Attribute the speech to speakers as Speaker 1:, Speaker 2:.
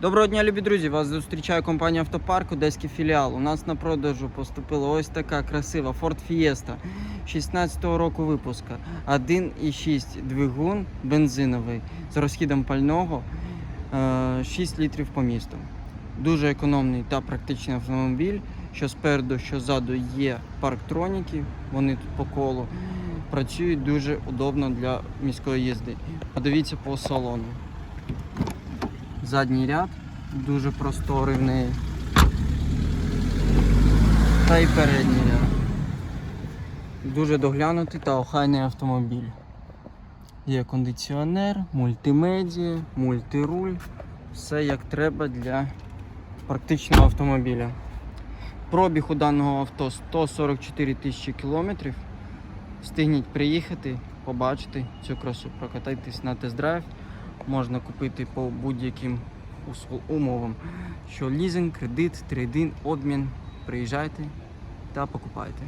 Speaker 1: Доброго дня, любі друзі! Вас зустрічає компанія Автопарк, Одеський філіал. У нас на продажу поступила ось така красива Ford Fiesta 16-го року випуска. 1,6 двигун бензиновий з розхідом пального е, 6 літрів по місту. Дуже економний та практичний автомобіль. Що спереду, що ззаду є парктроніки, вони тут по колу. Працюють дуже удобно для міської їзди. Подивіться по салону. Задній ряд дуже просторий в неї. Та й передній ряд. Дуже доглянутий та охайний автомобіль. Є кондиціонер, мультимедіа, мультируль. Все як треба для практичного автомобіля. Пробіг у даного авто 144 тисячі кілометрів. Встигніть приїхати, побачити цю красу, прокатайтесь на тест-драйв. Можна купити по будь-яким умовам. Що лізинг, кредит, трейдинг, обмін. Приїжджайте та покупайте.